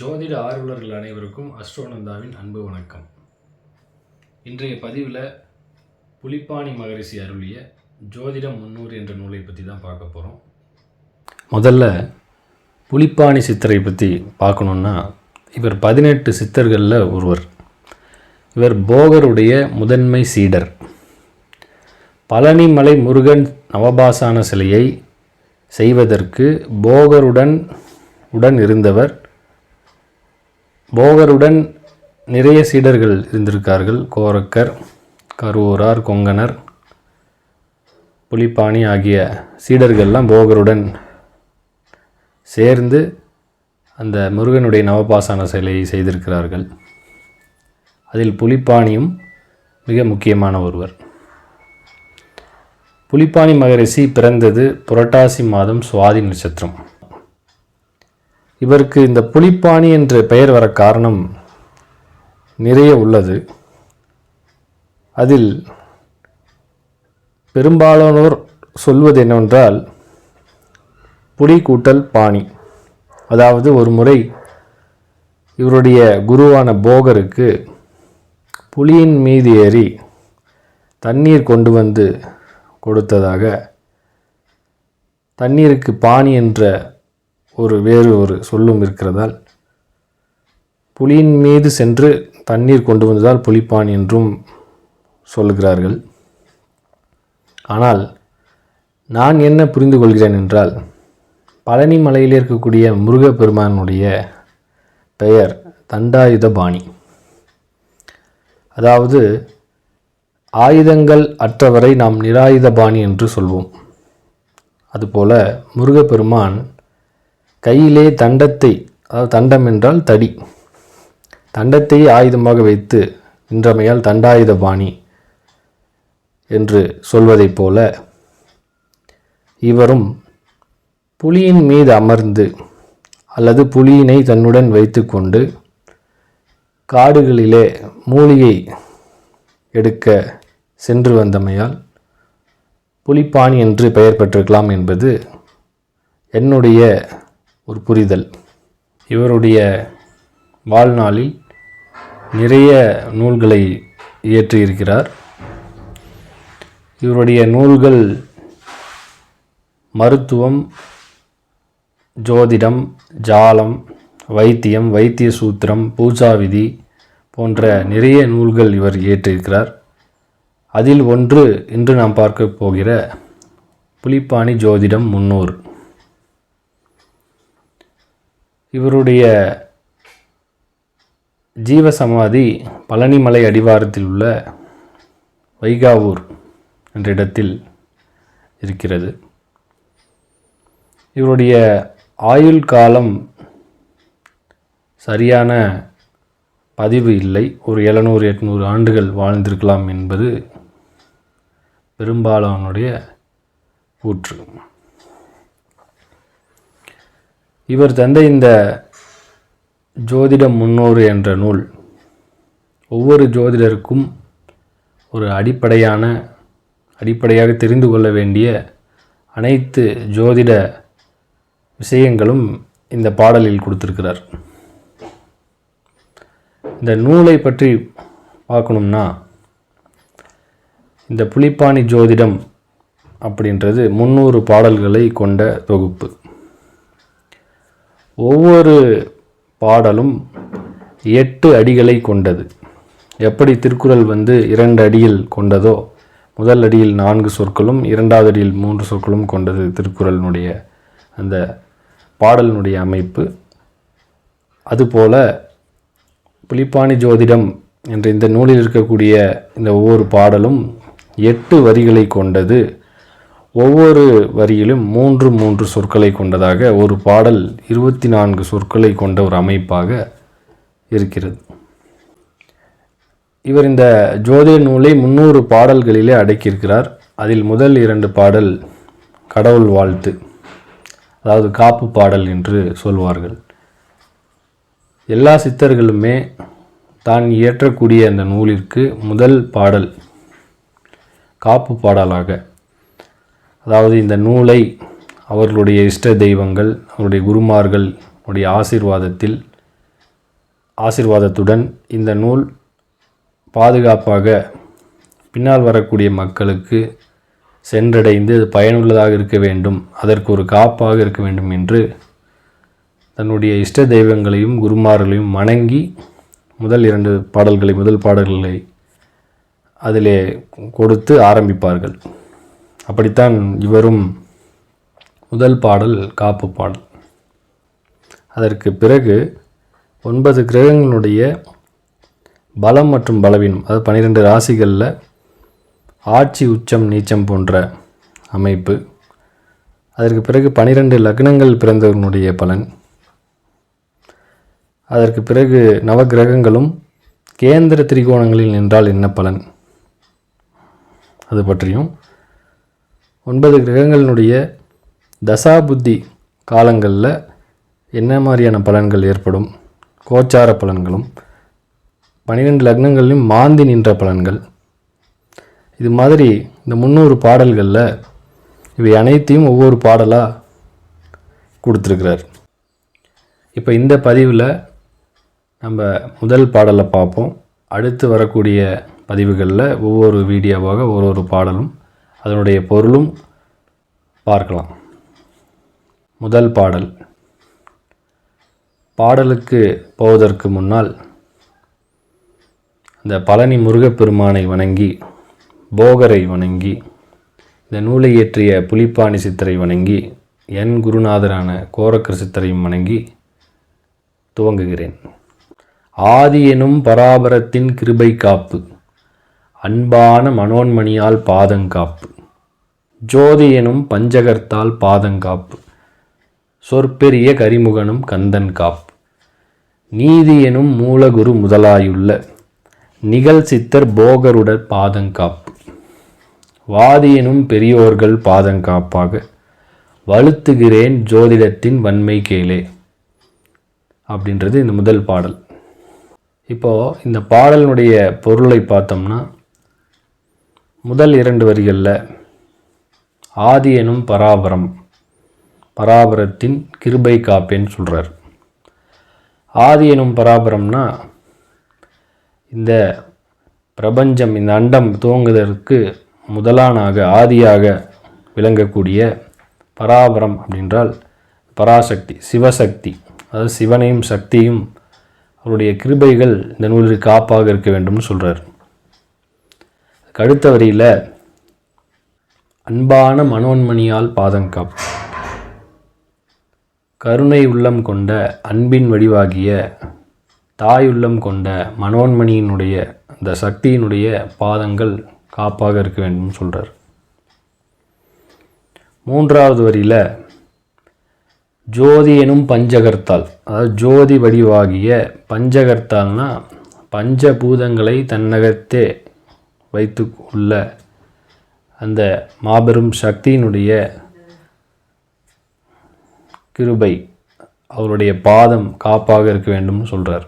ஜோதிட ஆர்வலர்கள் அனைவருக்கும் அஸ்ட்ரோனந்தாவின் அன்பு வணக்கம். இன்றைய பதிவில் புலிப்பாணி மகரிஷி அருளிய ஜோதிடம் முன்னூறு என்ற நூலை பற்றி தான் பார்க்க போகிறோம் முதல்ல புலிப்பாணி சித்தரை பற்றி பார்க்கணுன்னா இவர் பதினெட்டு சித்தர்களில் ஒருவர். இவர் போகருடைய முதன்மை சீடர். பழனிமலை முருகன் நவபாசான சிலையை செய்வதற்கு போகருடன் உடன் இருந்தவர் போகருடன் நிறைய சீடர்கள் இருந்திருக்கார்கள். கோரக்கர் கருவூரார் கொங்கனர் புலிப்பாணி ஆகிய சீடர்கள்லாம் போகருடன் சேர்ந்து அந்த முருகனுடைய நவபாசான சிலையை செய்திருக்கிறார்கள். அதில் புலிப்பாணியும் மிக முக்கியமான ஒருவர். புலிப்பாணி மகரிஷி பிறந்தது புரட்டாசி மாதம் சுவாதி நட்சத்திரம். இவருக்கு இந்த புலிப்பாணி என்ற பெயர் வர காரணம் நிறைய உள்ளது. அதில் பெரும்பாலானோர் சொல்வது என்னவென்றால் புலி கூட்டல் பாணி. அதாவது ஒரு முறை இவருடைய குருவான போகருக்கு புலியின் மீது ஏறி தண்ணீர் கொண்டு வந்து கொடுத்ததாக தண்ணீருக்கு பாணி என்ற ஒரு வேறு ஒரு சொல்லும் இருக்கிறதால் புலியின் மீது சென்று தண்ணீர் கொண்டு வந்ததால் புலிப்பான் என்றும் சொல்லுகிறார்கள். ஆனால் நான் என்ன புரிந்து கொள்கிறேன் என்றால் பழனி மலையில் இருக்கக்கூடிய முருகப்பெருமானுடைய பெயர் தண்டாயுதபாணி அதாவது ஆயுதங்கள் அற்றவரை நாம் நிராயுதபாணி என்று சொல்வோம். அதுபோல முருகப்பெருமான் கையிலே தண்டத்தை அதாவது தண்டம் என்றால் தடி. தண்டத்தை ஆயுதமாக வைத்து நின்றமையால் தண்டாயுத பாணி என்று சொல்வதைப் போல இவரும் புலியின் மீது அமர்ந்து அல்லது புலியினை தன்னுடன் வைத்துக்கொண்டு காடுகளிலே மூலிகை எடுக்க சென்று வந்தமையால் புலிப்பாணி என்று பெயர் பெற்றிருக்கலாம் என்பது என்னுடைய ஒரு புரிதல். இவருடைய வாழ்நாளில் நிறைய நூல்களை இயற்றியிருக்கிறார் இவருடைய நூல்கள் மருத்துவம் ஜோதிடம் ஜாலம் வைத்தியம் வைத்திய சூத்திரம் பூஜா விதி போன்ற நிறைய நூல்கள் இவர் இயற்றியிருக்கிறார். அதில் ஒன்று இன்று நாம் பார்க்க போகிற புலிப்பாணி ஜோதிடம் முன்னூறு. இவருடைய ஜீவசமாதி பழனிமலை அடிவாரத்தில் உள்ள வைகாவூர் என்ற இடத்தில் இருக்கிறது. இவருடைய ஆயுள் காலம் சரியான பதிவு இல்லை. ஒரு எழுநூறு எட்நூறு ஆண்டுகள் வாழ்ந்திருக்கலாம் என்பது பெரும்பாலானுடைய கூற்று. இவர் தந்த இந்த ஜோதிடம் முன்னோறு என்ற நூல் ஒவ்வொரு ஜோதிடருக்கும் ஒரு அடிப்படையான அடிப்படையாக தெரிந்து கொள்ள வேண்டிய அனைத்து ஜோதிட விஷயங்களும் இந்த பாடலில் கொடுத்துருக்கிறார். இந்த நூலை பற்றி பார்க்கணும்னா இந்த புலிப்பாணி ஜோதிடம் அப்படின்றது முந்நூறு பாடல்களை கொண்ட தொகுப்பு. ஒவ்வொரு பாடலும் எட்டு அடிகளை கொண்டது. எப்படி திருக்குறள் வந்து இரண்டு அடியில் கொண்டதோ முதல் அடியில் நான்கு சொற்களும் இரண்டாவது அடியில் மூன்று சொற்களும் கொண்டது திருக்குறளினுடைய அந்த பாடலினுடைய அமைப்பு. அதுபோல புலிப்பாணி ஜோதிடம் என்ற இந்த நூலில் இருக்கக்கூடிய இந்த ஒவ்வொரு பாடலும் எட்டு வரிகளை கொண்டது ஒவ்வொரு வரியிலும் மூன்று மூன்று சொற்களை கொண்டதாக ஒரு பாடல் இருபத்தி நான்கு சொற்களை கொண்ட ஒரு அமைப்பாக இருக்கிறது. இவர் இந்த ஜோதிட நூலை முன்னூறு பாடல்களிலே அடக்கியிருக்கிறார். அதில் முதல் இரண்டு பாடல் கடவுள் வாழ்த்து அதாவது காப்பு பாடல் என்று சொல்வார்கள். எல்லா சித்தர்களுமே தான் இயற்றக்கூடிய அந்த நூலிற்கு முதல் பாடல் காப்பு பாடலாக அதாவது இந்த நூலை அவர்களுடைய இஷ்ட தெய்வங்கள் அவருடைய குருமார்கள் உடைய ஆசீர்வாதத்தில் ஆசிர்வாதத்துடன் இந்த நூல் பாதுகாப்பாக பின்னால் வரக்கூடிய மக்களுக்கு சென்றடைந்து அது பயனுள்ளதாக இருக்க வேண்டும் அதற்கு ஒரு காப்பாக இருக்க வேண்டும் என்று தன்னுடைய இஷ்ட தெய்வங்களையும் குருமார்களையும் வணங்கி முதல் இரண்டு பாடல்களை முதல் பாடல்களை அதிலே கொடுத்து ஆரம்பிப்பார்கள். அப்படித்தான் இவரும் முதல் பாடல் காப்பு பாடல். அதற்கு பிறகு ஒன்பது கிரகங்களுடைய பலம் மற்றும் பலவீனம் அதாவது பன்னிரெண்டு ராசிகளில் ஆட்சி உச்சம் நீச்சம் போன்ற அமைப்பு. அதற்கு பிறகு பனிரெண்டு லக்னங்கள் பிறந்தவனுடைய பலன். அதற்கு பிறகு நவகிரகங்களும் கேந்திர திரிகோணங்களில் நின்றால் என்ன பலன்? அது பற்றியும் ஒன்பது கிரகங்களினுடைய தசா புத்தி காலங்களில் என்ன மாதிரியான பலன்கள் ஏற்படும்? கோச்சார பலன்களும் பன்னிரெண்டு லக்னங்களிலும் மாந்தி நின்ற பலன்கள். இது மாதிரி இந்த முந்நூறு பாடல்களில் இவை அனைத்தையும் ஒவ்வொரு பாடலாக கொடுத்துருக்கிறார். இப்போ இந்த பதிவில் நம்ம முதல் பாடலை பார்ப்போம். அடுத்து வரக்கூடிய பதிவுகளில் ஒவ்வொரு வீடியோவாக ஒரு ஒரு பாடலும் அதனுடைய பொருளும் பார்க்கலாம். முதல் பாடல். பாடலுக்கு போவதற்கு முன்னால் இந்த பழனி முருகப்பெருமானை வணங்கி போகரை வணங்கி இந்த நூலை இயற்றிய புலிப்பாணி சித்தரை வணங்கி என் குருநாதரான கோரக்கர் சித்தரையும் வணங்கி துவங்குகிறேன். ஆதி எனும் பராபரத்தின் கிருபை காப்பு அன்பான மனோன்மணியால் பாதங்காப்பு ஜோதி எனும் பஞ்சகர்த்தால் பாதங்காப்பு. சொற்பெரிய கரிமுகனும் கந்தன் காப்பு. நீதி எனும் மூலகுரு முதலாயுள்ள நிகழ் சித்தர் போகருடர் பாதங்காப்பு. வாதியனும் பெரியோர்கள் பாதங்காப்பாக வலுத்துகிறேன் ஜோதிடத்தின் வன்மை கேளே அப்படின்றது இந்த முதல் பாடல். இப்போது இந்த பாடலினுடைய பொருளை பார்த்தோம்னா முதல் இரண்டு வரிகளில் ஆதி எனும் பராபரம் பராபரத்தின் கிருபை காப்பேன்னு சொல்கிறார் ஆதி எனும் பராபரம்னா இந்த பிரபஞ்சம் இந்த அண்டம் துவங்குவதற்கு முதலானாக ஆதியாக விளங்கக்கூடிய பராபரம் அப்படின்றால் பராசக்தி சிவசக்தி. அதாவது சிவனையும் சக்தியும் அவருடைய கிருபைகள் இந்த நூலிற்கு காப்பாக இருக்க வேண்டும்னு சொல்கிறார் அடுத்த வரியில் அன்பான மனோன்மணியால் பாதங்காப் கருணை உள்ளம் கொண்ட அன்பின் வடிவாகிய தாயுள்ளம் கொண்ட மனோன்மணியினுடைய அந்த சக்தியினுடைய பாதங்கள் காப்பாக இருக்க வேண்டும் சொல்கிறார் மூன்றாவது வரியில் ஜோதி எனும் பஞ்சகர்த்தால் அதாவது ஜோதி வடிவாகிய பஞ்சகர்த்தால்னா பஞ்சபூதங்களை தன்னகத்தே வைத்து உள்ள அந்த மாபெரும் சக்தியினுடைய கிருபை அவருடைய பாதம் காப்பாக இருக்க வேண்டும்னு சொல்கிறார்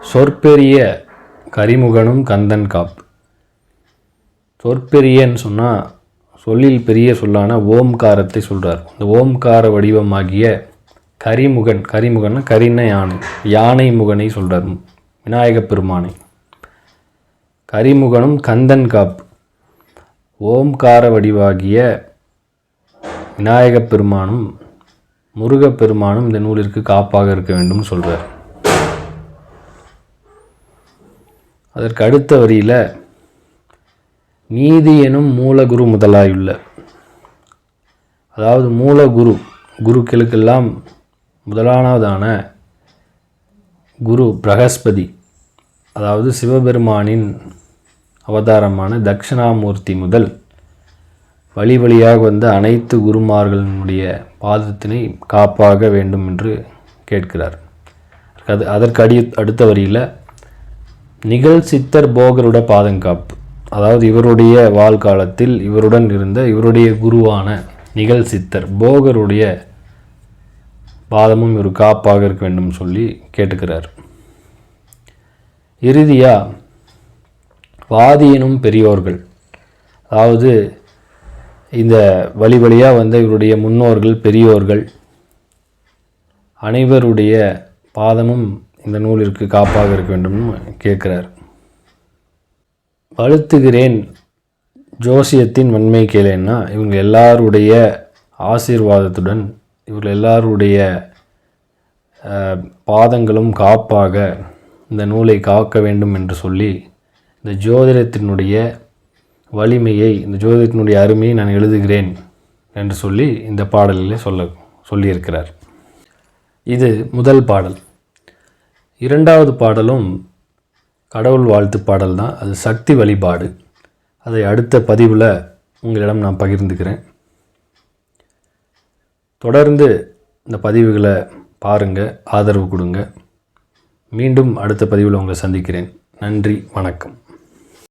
சொற்பெரிய கரிமுகனும் கந்தன் காப்பு சொற்பெரியன்னு சொன்னால் சொல்லில் பெரிய சொல்லான ஓம்காரத்தை சொல்கிறார் இந்த ஓம்கார வடிவமாகிய கரிமுகன் கரிமுகன் கரின யானை யானை முகனை சொல்கிறார் விநாயகப் பெருமானை. கரிமுகனும் கந்தன் காப்பு ஓம்கார வடிவாகிய விநாயகப் பெருமானும் முருகப் பெருமானும் இந்த நூலிற்கு காப்பாக இருக்க வேண்டும் சொல்கிறார் அதற்கு அடுத்த வரியில் நீதி எனும் மூலகுரு முதலாயுள்ள அதாவது மூலகுரு குருக்களுக்கெல்லாம் முதலானதான குரு பிரகஸ்பதி அதாவது சிவபெருமானின் அவதாரமான தட்சிணாமூர்த்தி முதல் வழி வழியாக வந்த அனைத்து குருமார்களினுடைய பாதத்தினை காப்பாக வேண்டும் என்று கேட்கிறார். அது அதற்கு அடி அடுத்த வரியில் நிகழ் சித்தர் போகருட பாதங்காப்பு. அதாவது இவருடைய வாழ்காலத்தில் இவருடன் இருந்த இவருடைய குருவான நிகழ் சித்தர் போகருடைய பாதமும் இவர் காப்பாக இருக்க வேண்டும் சொல்லி கேட்டுக்கிறார். இறுதியாக வாதியினும் பெரியோர்கள். அதாவது இந்த வழி வழியாக வந்த இவருடைய முன்னோர்கள் பெரியோர்கள் அனைவருடைய பாதமும் இந்த நூலிற்கு காப்பாக இருக்க வேண்டும்னு கேட்குறார். வழுத்துகிறேன் ஜோசியத்தின் வன்மை கேளேன்னா இவங்க எல்லாருடைய ஆசீர்வாதத்துடன் இவர்கள் எல்லாருடைய பாதங்களும் காப்பாக இந்த நூலை காக்க வேண்டும் என்று சொல்லி இந்த ஜோதிடத்தினுடைய வலிமையை இந்த ஜோதிடத்தினுடைய அருமையை நான் எழுதுகிறேன் என்று சொல்லி இந்த பாடலிலே சொல்ல சொல்லியிருக்கிறார். இது முதல் பாடல். இரண்டாவது பாடலும் கடவுள் வாழ்த்து பாடல் தான். அது சக்தி வழிபாடு. அதை அடுத்த பதிவில் உங்களிடம் நான் பகிர்ந்துக்கிறேன். தொடர்ந்து இந்த பதிவுகளை பாருங்கள் ஆதரவு கொடுங்க. மீண்டும் அடுத்த பதிவில் உங்களை சந்திக்கிறேன். நன்றி வணக்கம்.